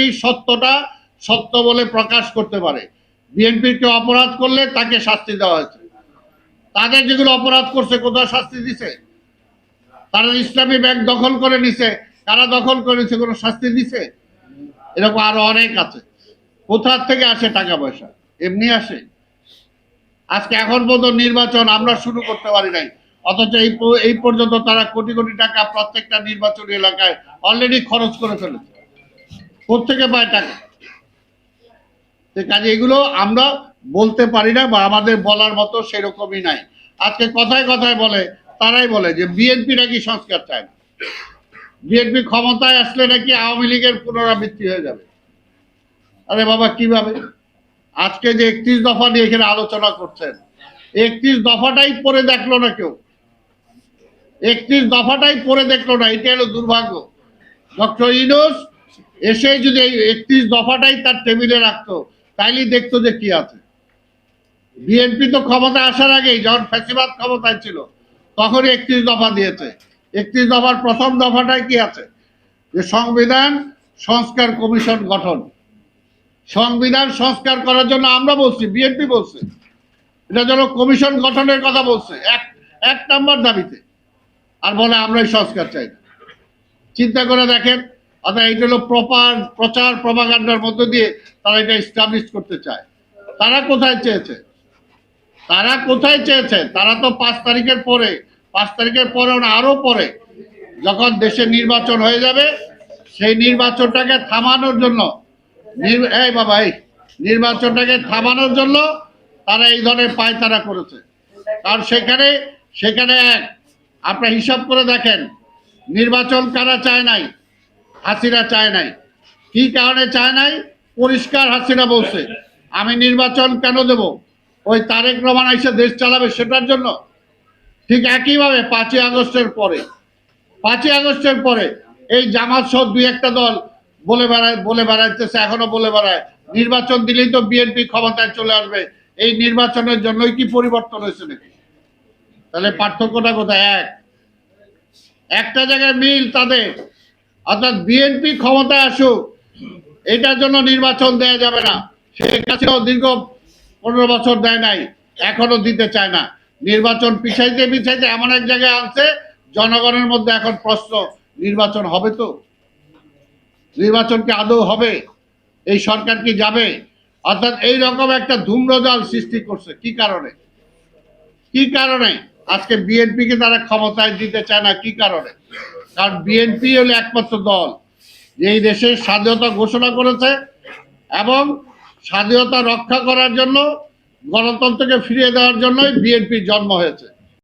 BNP সত্যটা সত্য বলে প্রকাশ করতে পারে। বিএনপির কেউ অপরাধ করলে তাকে শাস্তি দেওয়া হয়েছে। তাদের যেগুলো অপরাধ করছে, কোথাও শাস্তি দিছে? তারা ইসলামী ব্যাংক দখল করে নিছে। কারা দখল করেছে কোনো শাস্তি দিছে? এরকম আরও অনেক আছে। কোথা থেকে আসে টাকা পয়সা? এমনি আসে। আজকে এখন পর্যন্ত নির্বাচন আমরা শুরু করতে পারি নাই। অথচ এই পর্যন্ত তারা কোটি কোটি টাকা প্রত্যেকটা নির্বাচনী এলাকায় অলরেডি খরচ করে ফেলেছে। কোথেকে পায় টাকা। তো কাজে এগুলো আমরা বলতে পারি না বা আমাদের বলার মতো সেরকমই নাই। আজকে কথায় কথায় বলে, তারাই বলে যে বিএনপি নাকি সংস্কার চায় না? বিএনপি ক্ষমতায় আসলে নাকি আওয়ামী লীগের পুনরাবৃত্তি হয়ে যাবে? আরে বাবা, কীভাবে? আজকে যে একত্রিশ দফা নিয়ে এখানে আলোচনা করছেন, একত্রিশ দফাটাই পরে দেখল না কেউ। একত্রিশ দফাটাই পরে দেখল না, এটা হলো দুর্ভাগ্য। ডক্টর ইনোস এসে যদি এই একত্রিশ দফাটাই তার টেবিলে রাখতো, তাইলেই দেখতো যে কি আছে। বিএনপি তো ক্ষমতা আসার আগেই, যখন ফ্যাসিবাদ ক্ষমতায় ছিল, তখনই একত্রিশ দফা দিয়েছে। একত্রিশ দফার প্রথম দফাটাই কি আছে? যে সংবিধান সংস্কার কমিশন গঠন। সংবিধান সংস্কার করার জন্য আমরা বলছি, বিএনপি বলছে। এটা যেন কমিশন গঠনের কথা বলছে, এক এক নম্বর দাবিতে। আর বলে আমরাই সংস্কার চাই। চিন্তা করে দেখেন অর্থাৎ এটা হলো প্রপার প্রচার প্রপাগান্ডার মধ্য দিয়ে তারা এটা স্টাবলিশ করতে চায়। তারা কোথায় চেয়েছে? তারা কোথায় চেয়েছে? তারা তো পাঁচ তারিখের পরে, পাঁচ তারিখের পরে না আরও পরে যখন দেশে নির্বাচন হয়ে যাবে, সেই নির্বাচনটাকে থামানোর জন্য এই বাবা, এই নির্বাচনটাকে থামানোর জন্য তারা এই ধরনের পায়তারা করেছে। কারণ সেখানে সেখানে এক আপনার হিসাব করে দেখেন, নির্বাচন কারা চায় নাই? হাসিনা চায় নাই। কি কারণে চায় নাই? পরিষ্কার হাসিনা বলছে, আমি নির্বাচন কেন দেব? ওই তারেক রহমান এসে দেশ চালাবে সেটার জন্য? ঠিক একইভাবে পাঁচই আগস্টের পরে, পাঁচই আগস্টের পরে এই জামাত সহ দুই একটা দল বলে বেড়ায়, বলে বেড়াইতেছে, এখনও বলে বেড়ায়। নির্বাচন দিলেই তো বিএনপি ক্ষমতায় চলে আসবে। এই নির্বাচনের জন্যই কি পরিবর্তন হয়েছে নাকি? তাহলে পার্থক্যটা কোথায়? এক। একটা জায়গায় মিল তাদের। অর্থাৎ বিএনপি ক্ষমতায় আসুক, এটার জন্য নির্বাচন দেয়া যাবে না। শেখ হাসিনাও দীর্ঘ পনেরো বছর দেয় নাই এখনও দিতে চায় না। নির্বাচন পিছাইতে পিছাইতে এমন এক জায়গায় আনছে, জনগণের মধ্যে এখন প্রশ্ন, নির্বাচন হবে তো? নির্বাচন কি আদৌ হবে? এই সরকার কি যাবে? অর্থাৎ এই রকম একটা ধূম্রজাল সৃষ্টি করছে, কি কারণে? কি কারণে? আজকে বিএনপি কে তারা ক্ষমতায় দিতে চায় না, কি কারণে? কারণ বিএনপি হলো একমাত্র দল। এই দেশের স্বাধীনতা ঘোষণা করেছে এবং স্বাধীনতা রক্ষা করার জন্য গণতন্ত্রকে ফিরিয়ে দেওয়ার জন্যই বিএনপির জন্ম হয়েছে।